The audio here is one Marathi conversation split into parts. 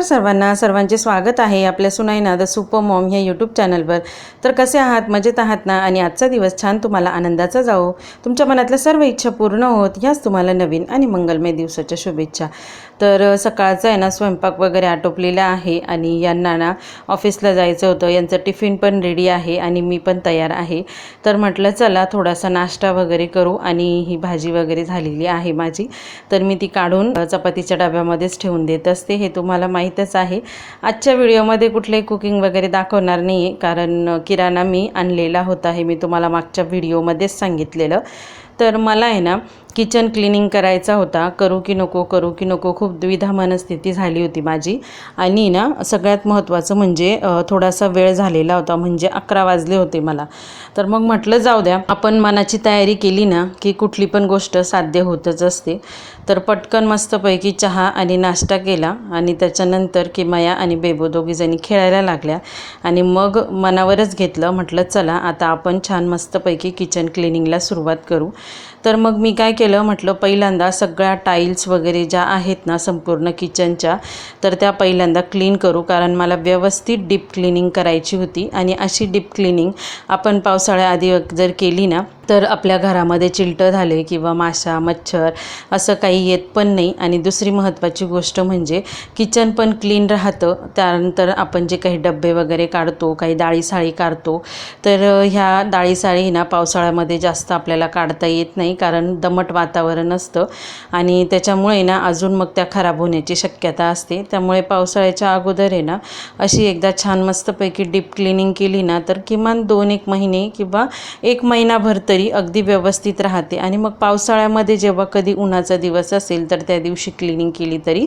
नमस्कार सर्वांना. सर्वांचे स्वागत आहे आपल्या सुनाईना द सुपर मॉम ह्या यूट्यूब चॅनलवर तर कसे आहात? मजेत आहात ना? आणि आजचा दिवस छान तुम्हाला आनंदाचा जाओ तुमच्या मनातल्या सर्व इच्छा पूर्ण होत ह्याच तुम्हाला नवीन आणि मंगलमय दिवसाच्या शुभेच्छा. तर सकाळचा आहे ना स्वयंपाक वगैरे आटोपलेला आहे आणि यांना ना ऑफिसला जायचं होतं. यांचं टिफिन पण रेडी आहे आणि मी पण तयार आहे. तर म्हटलं चला थोडासा नाश्ता वगैरे करू आणि ही भाजी वगैरे झालेली आहे माझी. तर मी ती काढून चपातीच्या डब्यामध्येच ठेवून देत असते. हे तुम्हाला माहीत माहीतच आहे. आजच्या व्हिडिओमध्ये कुठले कुकिंग वगैरे दाखवणार नाही आहे कारण किराणा मी आणलेला होता हे मी तुम्हाला मागच्या व्हिडिओमध्येच सांगितलेलं. तर मला आहे ना किचन क्लिनिंग करायचा होता. करू की नको करू की नको खूप द्विधा मनस्थिती झाली होती माझी. आणि ना सगळ्यात महत्त्वाचं म्हणजे थोडासा वेळ झालेला होता म्हणजे अकरा वाजले होते मला. तर मग म्हटलं जाऊ द्या. आपण मनाची तयारी केली ना की कुठली पण गोष्ट साध्य होतच असते. तर पटकन मस्तपैकी चहा आणि नाश्ता केला आणि त्याच्यानंतर किमया आणि बेबो दोघीजणी खेळायला लागल्या. आणि मग मनावरच घेतलं म्हटलं चला आता आपण छान मस्तपैकी किचन क्लिनिंगला सुरुवात करू. तर मग मी काय केलं? म्हटलं पहिल्यांदा सगळ्या टाईल्स वगैरे ज्या आहेत ना संपूर्ण किचनच्या तर त्या पहिल्यांदा क्लीन करू. कारण मला व्यवस्थित डीप क्लिनिंग करायची होती. आणि अशी डीप क्लिनिंग आपण पावसाळ्याआधी जर केली ना तर आपल्या घरामध्ये चिलटं झाले किंवा माशा मच्छर असं काही येत पण नाही. आणि दुसरी महत्त्वाची गोष्ट म्हणजे किचन पण क्लीन राहतं. त्यानंतर आपण जे काही डब्बे वगैरे काढतो काही डाळीसाळी काढतो तर ह्या डाळीसाळी ना पावसाळ्यामध्ये जास्त आपल्याला काढता येत नाही कारण दमट वातावरण असतं. आणि त्याच्यामुळे ना अजून मग त्या खराब होण्याची शक्यता असते. त्यामुळे पावसाळ्याच्या अगोदर आहे ना अशी एकदा छान मस्तपैकी डीप क्लिनिंग केली ना तर किमान दोन एक महिने किंवा एक महिनाभर तरी अगदी व्यवस्थित राहते. आणि मग पावसाळ्यामध्ये जेव्हा कधी उन्हाचा दिवस असेल तर त्या दिवशी क्लिनिंग केली तरी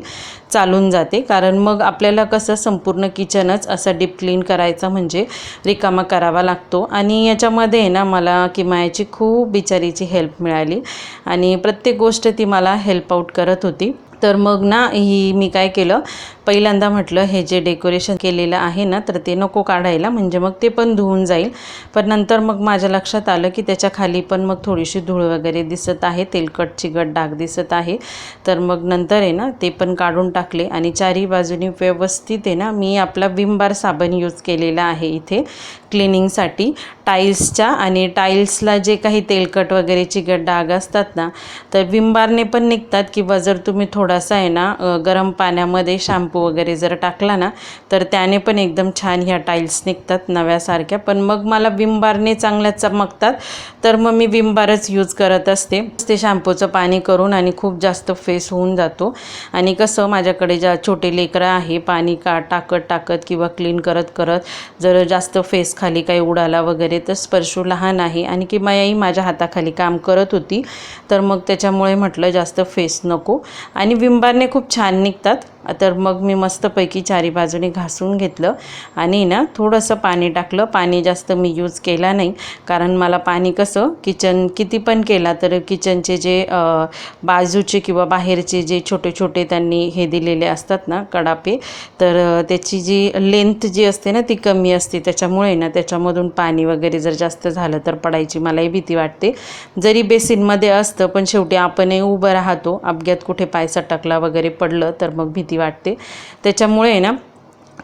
चालून जाते. कारण मग आपल्याला कसं संपूर्ण किचनच असं डीप क्लीन करायचा म्हणजे रिकामा करावा लागतो. आणि याच्यामध्ये आहे ना मला किमायाची खूप बिचारीची हेल्प मिळाली. आणि प्रत्येक गोष्ट ती मला हेल्प आऊट करत होती. तर मग ना ही मी काय केलं पहिल्यांदा म्हटलं हे जे डेकोरेशन केलेलं आहे ना तर ते नको काढायला म्हणजे मग ते पण धुवून जाईल. पण नंतर मग माझ्या लक्षात आलं की त्याच्याखाली पण मग थोडीशी धूळ वगैरे दिसत आहे तेलकट चिकट डाग दिसत आहे. तर मग नंतर आहे ना ते पण काढून टाकले आणि चारी बाजूनी व्यवस्थित आहे ना मी आपला विमबार साबण यूज केलेला आहे इथे क्लिनिंगसाठी. टाईल्सच्या आणि टाईल्सला जे काही तेलकट वगैरे चिकट डाग असतात ना तर विमबारने पण निघतात किंवा जर तुम्ही थोडासा आहे ना गरम पाण्यामध्ये शॅम्पू वगैरे जर टाकला ना तर त्याने पण एकदम छान ह्या टाईल्स निघतात नव्यासारख्या. पण मग मला विमबारने चांगल्या चमकतात तर मग मी विमबारच यूज करत असते. ते शॅम्पूचं पाणी करून आणि खूप जास्त फेस होऊन जातो. आणि कसं माझ्याकडे ज्या छोटे लेकरं आहे पाणी का टाकत टाकत किंवा क्लीन करत करत जर जास्त फेस खाली काही उडाला वगैरे तर स्पर्शू लहान आहे. आणि की मायाही माझ्या हाताखाली काम करत होती तर मग त्याच्यामुळे म्हटलं जास्त फेस नको. आणि विंबारने खूप छान निघतात. तर मग मी मस्तपैकी चारी बाजूने घासून घेतलं आणि ना थोडंसं पाणी टाकलं. पाणी जास्त मी यूज केला नाही. कारण मला पाणी कसं किचन किती पण केला तर किचनचे जे बाजूचे किंवा बाहेरचे जे छोटे छोटे त्यांनी हे दिलेले असतात ना कडापे तर त्याची जी लेंथ जी असते ना ती कमी असते. त्याच्यामुळे ना त्याच्यामधून पाणी वगैरे जर जास्त झालं तर पडायची मलाही भीती वाटते. जरी बेसिनमध्ये असतं पण शेवटी आपणही उभं राहतो. अपघात कुठे पाय सटकला वगैरे पडलं तर मग भीती वाटते. त्याच्यामुळे ना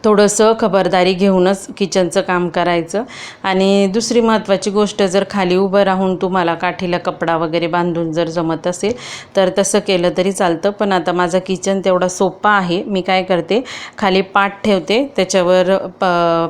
थोडंसं खबरदारी घेऊनच किचनचं काम करायचं. आणि दुसरी महत्त्वाची गोष्ट जर खाली उभं राहून तुम्हाला काठीला कपडा वगैरे बांधून जर जमत असेल तर तसं केलं तरी चालतं. पण आता माझा किचन तेवढा सोपा आहे. मी काय करते खाली पाठ ठेवते त्याच्यावर प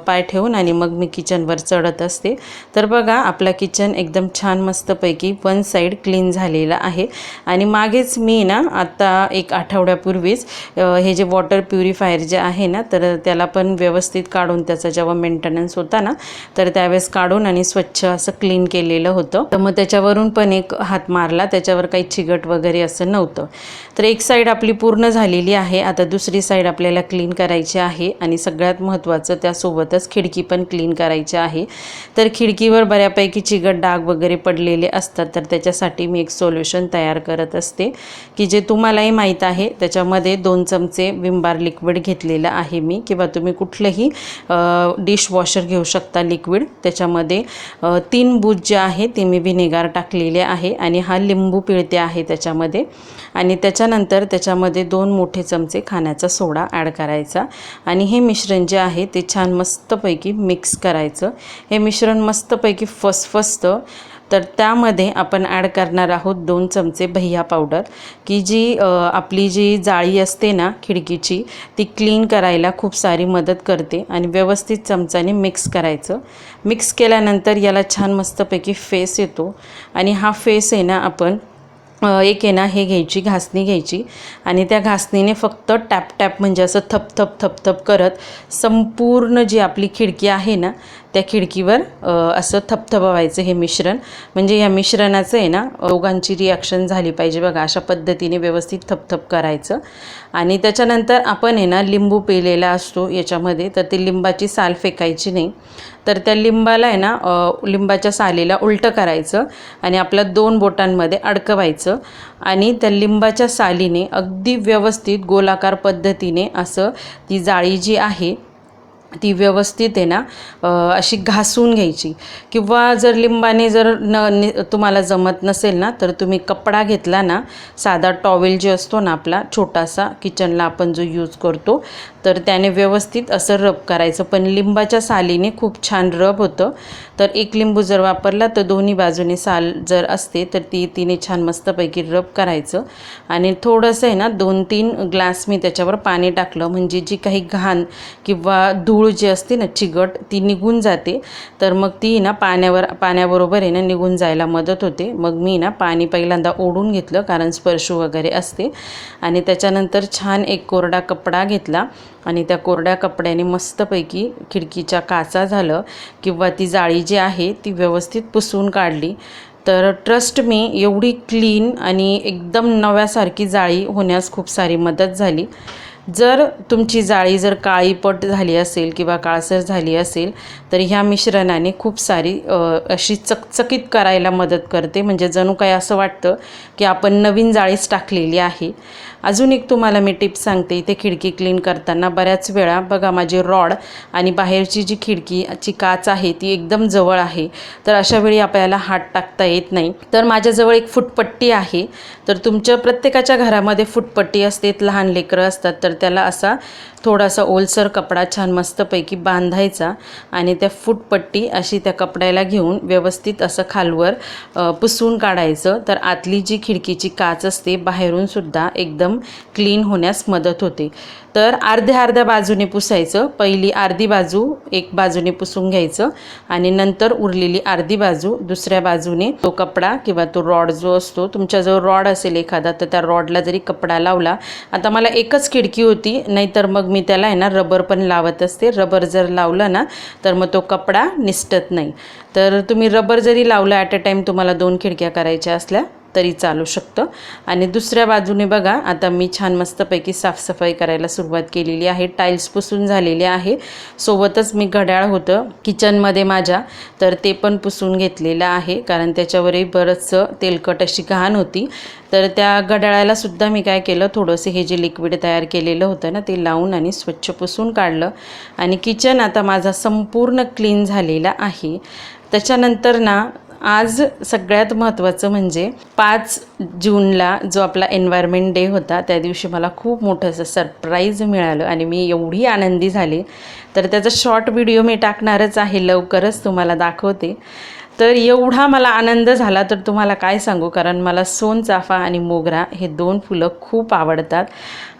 पाय ठेवून आणि मग मी किचनवर चढत असते. तर बघा आपला किचन एकदम छान मस्तपैकी वन साईड क्लीन झालेला आहे. आणि मागेच मी ना आत्ता एक आठवड्यापूर्वीच हे जे वॉटर प्युरिफायर जे आहे ना तर त्याला पण व्यवस्थित काढून त्याचा जेव्हा मेंटेनन्स होता ना तर त्यावेळेस काढून आणि स्वच्छ असं क्लीन केलेलं होतं. तर मग त्याच्यावरून पण एक हात मारला त्याच्यावर काही चिगट वगैरे असं नव्हतं. तर एक साईड आपली पूर्ण झालेली आहे आता दुसरी साईड आपल्याला क्लीन करायची आहे आणि सगळ्यात महत्त्वाचं त्यासोबतच खिडकी पण क्लीन करायची आहे. तर खिडकीवर बऱ्यापैकी चिगट डाग वगैरे पडलेले असतात तर त्याच्यासाठी मी एक सोल्युशन तयार करत असते की जे तुम्हालाही माहीत आहे त्याच्यामध्ये दोन चमचे विमबार लिक्विड घेतलेलं आहे मी किंवा किंवा तुम्ही कुठलंही डिशवॉशर घेऊ शकता लिक्विड त्याच्यामध्ये तीन बूज जे आहे ते मी व्हिनेगार टाकलेले आहे आणि हा लिंबू पिळते आहे त्याच्यामध्ये. आणि त्याच्यानंतर त्याच्यामध्ये दोन मोठे चमचे खाण्याचा सोडा ॲड करायचा. आणि हे मिश्रण जे आहे ते छान मस्तपैकी मिक्स करायचं. हे मिश्रण मस्तपैकी फसफसतं. तर त्यामध्ये आपण ॲड करणार आहोत दोन चमचे भैया पावडर की जी आपली जी जाळी असते ना खिडकीची ती क्लीन करायला खूप सारी मदत करते आणि व्यवस्थित चमचाने मिक्स करायचं. मिक्स केल्यानंतर याला छान मस्तपैकी फेस येतो आणि हा फेस आहे ना आपण एक आहे ना हे घ्यायची घासणी घ्यायची आणि त्या घासणीने फक्त टॅप टॅप म्हणजे असं थप थप थप थप करत संपूर्ण जी आपली खिडकी आहे ना त्या खिडकीवर असं असं थपथपवायचं हे मिश्रण. म्हणजे या मिश्रणाचं आहे ना दोघांची रिॲक्शन झाली पाहिजे बघा अशा पद्धतीने व्यवस्थित थपथप करायचं. आणि त्याच्यानंतर आपण आहे ना लिंबू पिलेला असतो याच्यामध्ये तर ते लिंबाची साल फेकायची नाही. तर त्या लिंबाला आहे ना लिंबाच्या सालीला उलटं करायचं आणि आपल्या दोन बोटांमध्ये अडकवायचं. आणि त्या लिंबाच्या सालीने अगदी व्यवस्थित गोलाकार पद्धतीने असं ती जाळी जी आहे ती व्यवस्थित आहे ना अशी घासून घ्यायची. किंवा जर लिंबाने जर न तुम्हाला जमत नसेल ना तर तुम्ही कपडा घेतला ना साधा टॉवेल जे असतो ना आपला छोटासा किचनला आपण जो यूज करतो तर त्याने व्यवस्थित असं रब करायचं. पण लिंबाच्या सालीने खूप छान रब होतं. तर एक लिंबू जर वापरला तर दोन्ही बाजूने साल जर असते तर ती तिने छान मस्तपैकी रब करायचं. आणि थोडंसं आहे ना दोन तीन ग्लास मी त्याच्यावर पाणी टाकलं. म्हणजे जी काही घाण किंवा धूळ जी असते ना चिगट ती निघून जाते. तर मग ती ना पाण्यावर पाण्याबरोबर आहे ना निघून जायला मदत होते. मग मी ना पाणी पहिल्यांदा ओढून घेतलं कारण स्पर्शू वगैरे असते. आणि त्याच्यानंतर छान एक कोरडा कपडा घेतला. आणि त्या कोरड्या कपड्याने मस्तपैकी खिडकीच्या काचा झालं किंवा ती जाळी जी आहे ती व्यवस्थित पुसून काढली. तर ट्रस्ट मी एवढी क्लीन आणि एकदम नव्यासारखी जाळी होण्यास खूप सारी मदत झाली. जर तुमची जाळी जर काळीपट झाली असेल किंवा काळसर झाली असेल तर ह्या मिश्रणाने खूप सारी अशी चकचकीत करायला मदत करते. म्हणजे जणू काय असं वाटतं की आपण नवीन जाळीच टाकलेली आहे. अजून एक तुम्हाला मी टिप्स सांगते इथे खिडकी क्लीन करताना बऱ्याच वेळा बघा माझी रॉड आणि बाहेरची जी खिडकीची काच आहे ती एकदम जवळ आहे. तर अशा वेळी आपल्याला हात टाकता येत नाही. तर माझ्याजवळ एक फुटपट्टी आहे. तर तुमच्या प्रत्येकाच्या घरामध्ये फुटपट्टी असते लहान लेकरं असतात तर त्याला असा थोडासा ओलसर कपडा छान मस्तपैकी बांधायचा आणि त्या फुटपट्टी अशी त्या कपड्याला घेऊन व्यवस्थित असं खालवर पुसून काढायचं. तर आतली जी खिडकीची काच असते बाहेरून सुद्धा एकदम क्लीन होण्यास मदत होते. तर अर्ध्या अर्ध्या बाजूने पुसायचं पहिली अर्धी बाजू एक बाजूने पुसून घ्यायचं आणि नंतर उरलेली अर्धी बाजू दुसऱ्या बाजूने तो कपडा किंवा तो रॉड जो असतो तुमच्याजवळ रॉड असेल एखादा तर त्या रॉडला जरी कपडा लावला आता मला एकच खिडकी होती नाहीतर मग मी त्याला आहे ना रबर पण लावत असते. रबर जर लावलं ना तर मग तो कपडा निसटत नाही. तर तुम्ही रबर जरी लावलं ॲट अ टाईम तुम्हाला दोन खिडक्या करायच्या असल्या तरी चालू शकतं. आणि दुसऱ्या बाजूने बघा आता मी छान मस्तपैकी साफसफाई करायला सुरुवात केलेली आहे. टाईल्स पुसून झालेले आहे. सोबतच मी घड्याळ होतं किचनमध्ये माझ्या तर ते पण पुसून घेतलेलं आहे. कारण त्याच्यावरही बरंचसं तेलकट अशी घाण होती. तर त्या घड्याळालासुद्धा मी काय केलं थोडंसं हे जे लिक्विड तयार केलेलं होतं ना ते लावून आणि स्वच्छ पुसून काढलं. आणि किचन आता माझा संपूर्ण क्लीन झालेला आहे. त्याच्यानंतर ना आज सगळ्यात महत्त्वाचं म्हणजे पाच जूनला जो आपला एन्व्हायरमेंट डे होता त्या दिवशी मला खूप मोठं असं सरप्राईज मिळालं आणि मी एवढी आनंदी झाली. तर त्याचा शॉर्ट व्हिडिओ मी टाकणारच आहे लवकरच तुम्हाला दाखवते. तर एवढा मला आनंद झाला तर तुम्हाला काय सांगू? कारण मला सोनचाफा आणि मोगरा हे दोन फुलं खूप आवडतात.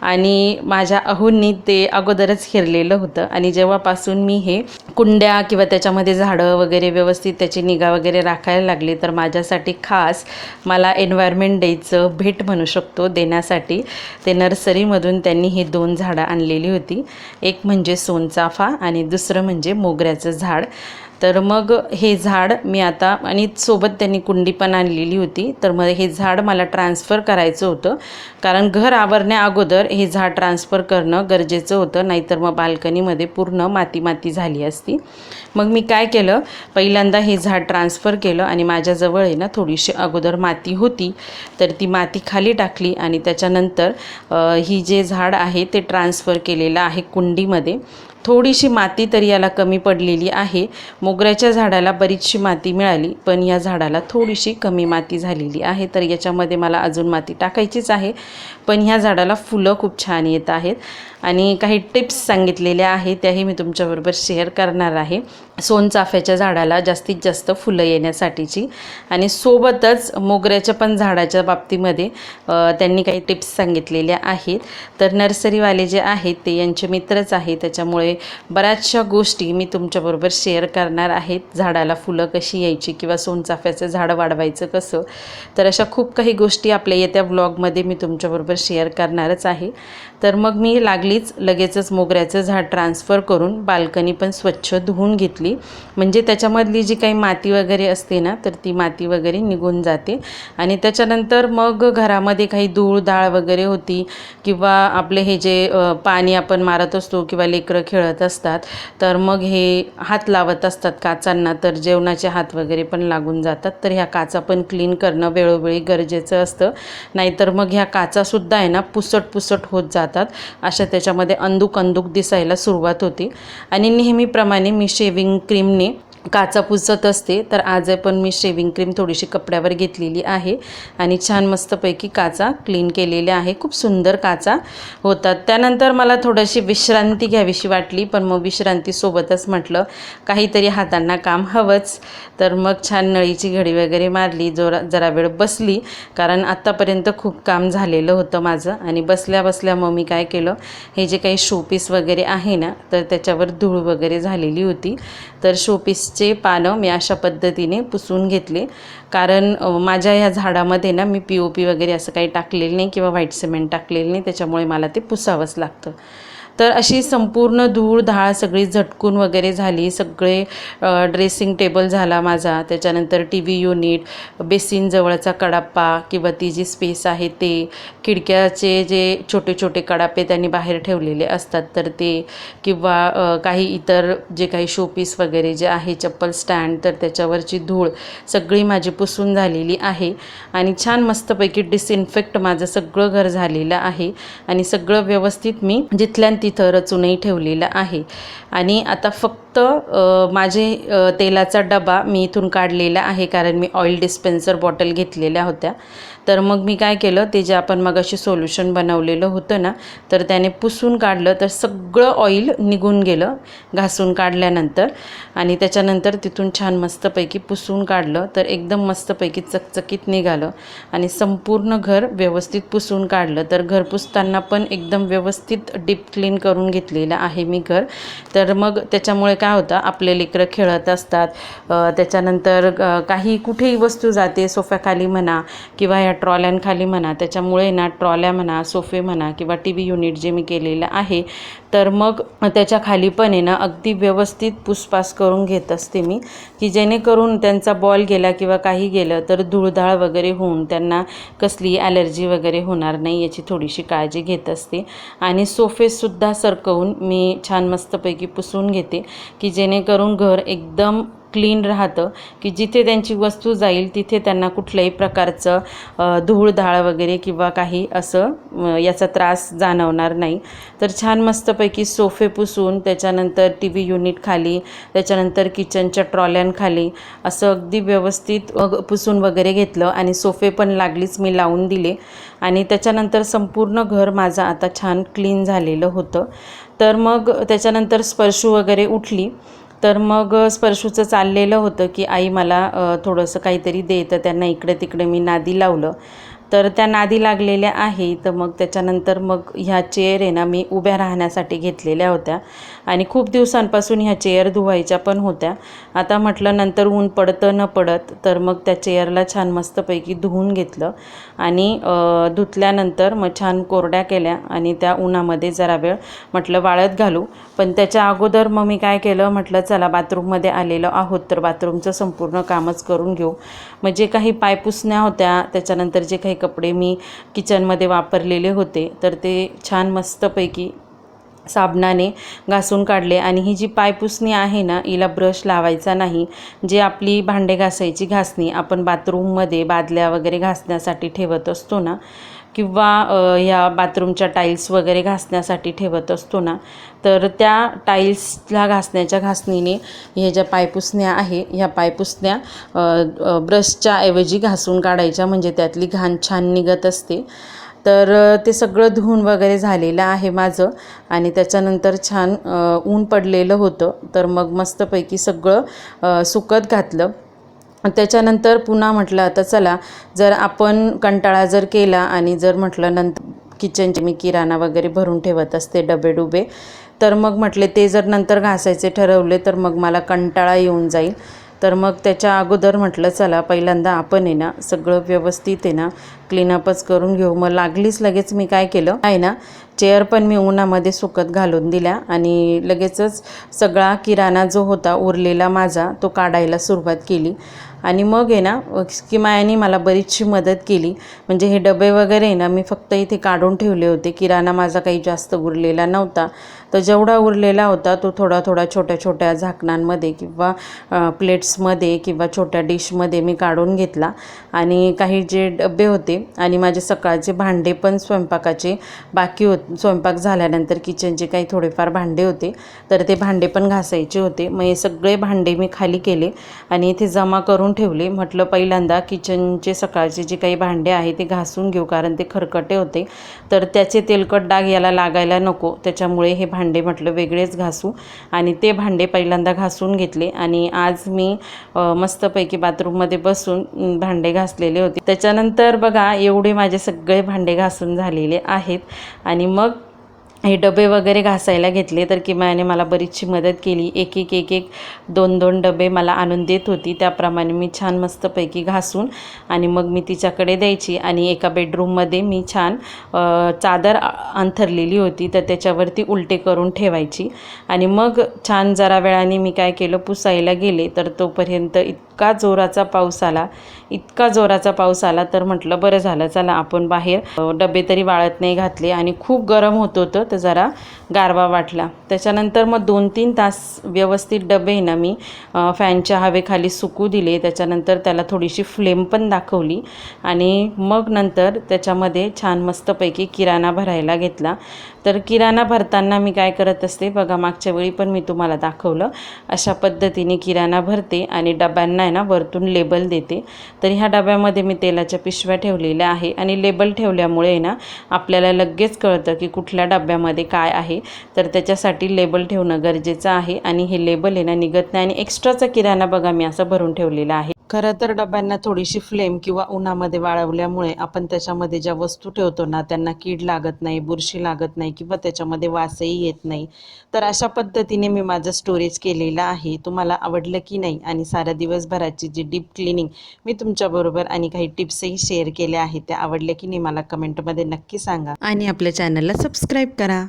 आणि माझ्या अहूंनी ते अगोदरच हिरलेलं होतं. आणि जेव्हापासून मी हे कुंड्या किंवा त्याच्यामध्ये झाडं वगैरे व्यवस्थित त्याची निगा वगैरे राखायला लागली तर माझ्यासाठी खास मला एन्व्हायरमेंट डेचं भेट म्हणू शकतो देण्यासाठी. ते नर्सरीमधून त्यांनी हे दोन झाडं आणलेली होती. एक म्हणजे सोनचाफा आणि दुसरं म्हणजे मोगऱ्याचं झाड. तर मग हे झाड मी आता आणि सोबत त्यांनी कुंडी पण आणलेली होती. तर मग हे झाड मला ट्रान्सफर करायचं होतं. कारण घर आवरण्या अगोदर हे झाड ट्रान्सफर करणं गरजेचं होतं. नाहीतर मग बाल्कनीमध्ये पूर्ण माती माती झाली असती. मग मी काय केलं? पहिल्यांदा हे झाड ट्रान्सफर केलं आणि माझ्याजवळ आहे ना थोडीशी अगोदर माती होती. तर ती माती खाली टाकली आणि त्याच्यानंतर ही जे झाड आहे ते ट्रान्सफर केलेलं आहे कुंडीमध्ये. थोडीशी माती तरी याला कमी पडलेली आहे. मोगऱ्याच्या झाडाला बरीचशी माती मिळाली पण या झाडाला थोडीशी कमी माती झालेली आहे. तर याच्यामध्ये मला अजून माती टाकायचीच आहे. पण ह्या झाडाला फुलं खूप छान येत आहेत. आणि काही टिप्स सांगितलेल्या आहेत त्याही मी तुमच्याबरोबर शेअर करणार आहे. सोनचाफ्याच्या झाडाला जास्तीत जास्त फुलं येण्यासाठीची आणि सोबतच मोगऱ्याच्या पण झाडाच्या बाबतीमध्ये त्यांनी काही टिप्स सांगितलेल्या आहेत. तर नर्सरीवाले जे आहेत ते यांचे मित्रच आहे त्याच्यामुळे बऱ्याचशा गोष्टी मी तुमच्याबरोबर शेअर करणार आहेत झाडाला फुलं कशी यायची किंवा सोनचाफ्याचं झाड वाढवायचं कसं तर अशा खूप काही गोष्टी आपल्या येत्या ब्लॉगमध्ये मी तुमच्याबरोबर शेअर करणारच आहे. तर मग मी लागलीच लगेचच मोगऱ्याचं झाड ट्रान्सफर करून बाल्कनी पण स्वच्छ धुवून घेतली. म्हणजे त्याच्यामधली जी काही माती वगैरे असते ना तर ती माती वगैरे निघून जाते. आणि त्याच्यानंतर मग घरामध्ये काही धूळ डाळ वगैरे होती किंवा आपले हे जे पाणी आपण मारत असतो किंवा लेकरं खेळत असतात तर मग हे हात लावत असतात काचांना तर जेवणाचे हात वगैरे पण लागून जातात. तर ह्या काचा पण क्लीन करणं वेळोवेळी गरजेचं असतं. नाहीतर मग ह्या काचासुद्धा आहे ना पुसट पुसट होत जातात. अशा ज्याच्यामध्ये अंदूक अंदूक दिसायला सुरुवात होते. आणि नेहमीप्रमाणे मी शेविंग क्रीमने काचा पुसत असते तर आज पण मी शेविंग क्रीम थोडीशी कपड्यावर घेतलेली आहे. आणि छान मस्तपैकी काचा क्लीन केलेल्या आहे. खूप सुंदर काचा होतात. त्यानंतर मला थोडीशी विश्रांती घ्यावीशी वाटली पण मग विश्रांतीसोबतच म्हटलं काहीतरी हातांना काम हवंच. तर मग छान नळीची घडी वगैरे मारली जोरा जरा वेळ बसली कारण आत्तापर्यंत खूप काम झालेलं होतं माझं. आणि बसल्या बसल्या मग मी काय केलं हे जे काही शोपीस वगैरे आहे ना तर त्याच्यावर धूळ वगैरे झालेली होती. तर शोपीस शोपीसचे पानं मी अशा पद्धतीने पुसून घेतले. कारण माझ्या ह्या झाडामध्ये ना मी पी ओ पी वगैरे असं काही टाकलेलं नाही किंवा व्हाईट सिमेंट टाकलेलं नाही त्याच्यामुळे मला ते पुसावंच लागतं. तर अशी संपूर्ण धूळ धाळ सगळी झटकून वगैरे झाली. सगळे ड्रेसिंग टेबल झाला माझा. त्याच्यानंतर टी व्ही युनिट बेसिन जवळचा कडाप्पा किंवा ती जी स्पेस आहे ते खिडक्याचे जे छोटे छोटे कडापे त्यांनी बाहेर ठेवलेले असतात. तर ते किंवा काही इतर जे काही शोपीस वगैरे जे आहे चप्पल स्टँड तर त्याच्यावरची धूळ सगळी माझी पुसून झालेली आहे. आणि छान मस्तपैकी डिसइन्फेक्ट माझं सगळं घर झालेलं आहे. आणि सगळं व्यवस्थित मी जिथल्या तिथं रचूनही ठेवलेलं आहे. आणि आता फक्त फक्त माझे तेलाचा डबा मी इथून काढलेला आहे कारण मी ऑइल डिस्पेन्सर बॉटल घेतलेल्या होत्या. तर मग मी काय केलं ते जे आपण मग अशी सोल्युशन बनवलेलं होतं ना तर त्याने पुसून काढलं तर सगळं ऑइल निघून गेलं घासून काढल्यानंतर. आणि त्याच्यानंतर तिथून छान मस्तपैकी पुसून काढलं तर एकदम मस्तपैकी चकचकीत निघालं. आणि संपूर्ण घर व्यवस्थित पुसून काढलं. तर घर पुसताना पण एकदम व्यवस्थित डीप क्लीन करून घेतलेलं आहे मी घर. तर मग त्याच्यामुळे काय होतं आपले लेकरं खेळत असतात. त्याच्यानंतर काही कुठेही वस्तू जाते सोफ्याखाली म्हणा किंवा या ट्रॉल्यांखाली म्हणा. त्याच्यामुळे ना ट्रॉल्या म्हणा सोफे म्हणा किंवा टी व्ही युनिट जे मी केलेलं आहे तर मग त्याच्याखाली पण आहे ना अगदी व्यवस्थित पुसपास करून घेत असते मी की जेणेकरून त्यांचा बॉल गेला किंवा काही गेलं तर धूळधाळ वगैरे होऊन त्यांना कसली ॲलर्जी वगैरे होणार नाही याची थोडीशी काळजी घेत असते. आणि सोफेसुद्धा सरकवून मी छान मस्तपैकी पुसून घेते की जेणेकरून घर एकदम क्लीन राहतं की जिथे त्यांची वस्तू जाईल तिथे त्यांना कुठल्याही प्रकारचं धूळ धाळ वगैरे किंवा काही असं याचा त्रास जाणवणार नाही. तर छान मस्तपैकी सोफे पुसून त्याच्यानंतर टी व्ही युनिट खाली त्याच्यानंतर किचनच्या ट्रॉल्यांखाली असं अगदी व्यवस्थित पुसून वगैरे घेतलं आणि सोफे पण लागलीच मी लावून दिले. आणि त्याच्यानंतर संपूर्ण घर माझं आता छान क्लीन झालेलं होतं. तर मग त्याच्यानंतर स्पर्शू वगैरे उठली. तर मग स्पर्शूचं चाललेलं होतं की आई मला थोडंसं काहीतरी दे तर त्यांना इकडे तिकडे मी नादी लावलं. तर त्या नादी लागलेल्या आहे तर मग त्याच्यानंतर मग ह्या चेअर आहे ना मी उभ्या राहण्यासाठी घेतलेल्या होत्या. आणि खूप दिवसांपासून ह्या चेअर धुवायच्या पण होत्या. आता म्हटलं नंतर ऊन पडतं न पडत तर मग त्या चेअरला छान मस्तपैकी धुवून घेतलं. आणि धुतल्यानंतर मग छान कोरड्या केल्या आणि त्या उन्हामध्ये जरा वेळ म्हटलं वाळत घालू. पण त्याच्या अगोदर मग मी काय केलं म्हटलं चला बाथरूममध्ये आलेलो आहोत तर बाथरूमचं संपूर्ण कामच करून घेऊ. मग जे काही पायपुसण्या होत्या त्याच्यानंतर जे काही कपडे मी किचनमध्ये वापरलेले होते. तर ते छान मस्तपैकी साबणाने घासून काढले आणि ही जी पायपुसणी आहे ना हिला ब्रश लावायचा नाही. जे आपली भांडे घासायची घासणी आपण बाथरूममध्ये बादल्या वगैरे घासण्यासाठी ठेवत असतो ना किंवा ह्या बाथरूमच्या टाईल्स वगैरे घासण्यासाठी ठेवत असतो ना तर त्या टाईल्सला घासण्याच्या घासणीने हे ज्या पायपुसण्या आहे ह्या पायपुसण्या ब्रशच्या ऐवजी घासून काढायच्या म्हणजे त्यातली घाण छान निघत असते. तर ते सगळं धुवून वगैरे झालेलं आहे माझं आणि त्याच्यानंतर छान ऊन पडलेलं होतं. तर मग मस्तपैकी सगळं सुकत घातलं. त्याच्यानंतर पुन्हा म्हटलं आता चला जर आपण कंटाळा जर केला आणि जर म्हटलं नंतर किचनचे मी किराणा वगैरे भरून ठेवत असते डबे डुबे तर मग म्हटले ते जर नंतर घासायचे ठरवले तर मग मला कंटाळा येऊन जाईल. तर मग त्याच्या अगोदर म्हटलं चला पहिल्यांदा आपण आहे ना सगळं व्यवस्थित आहे ना क्लीनअपच करून घेऊ. मग लागलीच लगेच मी काय केलं आहे ना चेअर पण मी उन्हामध्ये सुकत घालून दिल्या आणि लगेचच सगळा किराणा जो होता उरलेला माझा तो काढायला सुरुवात केली. आणि मग आहे ना किमायाने मला बरीचशी मदत केली. म्हणजे हे डबे वगैरे आहे ना मी फक्त इथे काढून ठेवले होते. किराणा माझा काही जास्त उरलेला नव्हता. तर जेवढा उरलेला होता तो थोडा थोडा छोट्या छोट्या झाकणांमध्ये किंवा प्लेट्समध्ये किंवा छोट्या डिशमध्ये मी काढून घेतला. आणि काही जे डबे होते आणि माझे सकाळचे भांडे पण स्वयंपाकाचे बाकी होत स्वयंपाक झाल्यानंतर किचनचे काही थोडेफार भांडे होते. तर ते भांडे पण घासायचे होते. मग हे सगळे भांडे मी खाली केले आणि इथे जमा करून ठेवले. म्हटलं पहिल्यांदा किचनचे सकाळचे जे काही भांडे आहे ते घासून घेऊ कारण ते खरकटे होते. तर त्याचे तेलकट डाग याला लागायला नको. त्याच्यामुळे हे भांडे भांडे म्हटलं वेगळेच घासू. आणि ते भांडे पहिल्यांदा घासून घेतले. आणि आज मी मस्तपैकी बाथरूममध्ये बसून भांडे घासलेले होते. त्याच्यानंतर बघा एवढे माझे सगळे भांडे घासून झालेले आहेत. आणि मग हे डबे वगैरे घासायला घेतले तर किमयाने मला बरीचशी मदत केली. एक एक एक एक दोन दोन डबे मला आणून देत होती. त्याप्रमाणे मी छान मस्तपैकी घासून आणि मग मी तिच्याकडे द्यायची आणि एका बेडरूममध्ये मी छान चादर अंथरलेली होती. तर त्याच्यावरती उलटे करून ठेवायची. आणि मग छान जरा वेळाने मी काय केलं पुसायला गेले. तर तोपर्यंत इत इतका जोराचा पाऊस आला. इतका जोराचा पाऊस आला तर म्हटलं बरं झालं चला आपण बाहेर. डबे तरी वाळत नाही घातले आणि खूप गरम होत होतं तर जरा गारवा वाटला. त्याच्यानंतर मग दोन तीन तास व्यवस्थित डबे ना मी फॅनच्या हवेखाली सुकू दिले. त्याच्यानंतर त्याला थोडीशी फ्लेम पण दाखवली आणि मग नंतर त्याच्यामध्ये छान मस्तपैकी किराणा भरायला घेतला. तर किराणा भरताना मी काय करत असते बघा मागच्या वेळी पण मी तुम्हाला दाखवलं अशा पद्धतीने किराणा भरते आणि डब्यांना आहे ना वरतून लेबल देते. तर ह्या डब्यामध्ये मी तेलाच्या पिशव्या ठेवलेल्या आहे आणि लेबल ठेवल्यामुळे ना आपल्याला लगेच कळतं की कुठल्या डब्यामध्ये काय आहे. तर त्याच्यासाठी लेबल ठेवणं गरजेचं आहे आणि हे लेबल आहे ना निघत नाही आणि एक्स्ट्राचा किराणा बघा मी असं भरून ठेवलेला आहे. खरं तर डब्यांना थोडीशी फ्लेम किंवा उन्हामध्ये वाळवल्यामुळे आपण त्याच्यामध्ये ज्या वस्तू ठेवतो ना त्यांना कीड लागत नाही बुरशी लागत नाही किंवा त्याच्यामध्ये वासही येत नाही. तर अशा पद्धतीने मी माझं स्टोरेज केलेलं आहे. तुम्हाला आवडलं की नाही आणि साऱ्या दिवसभराची जी डीप क्लिनिंग मी तुमच्याबरोबर आणि काही टिप्सही शेअर केल्या आहेत त्या आवडल्या की नाही मला कमेंटमध्ये नक्की सांगा. आणि आपल्या चॅनलला सबस्क्राईब करा.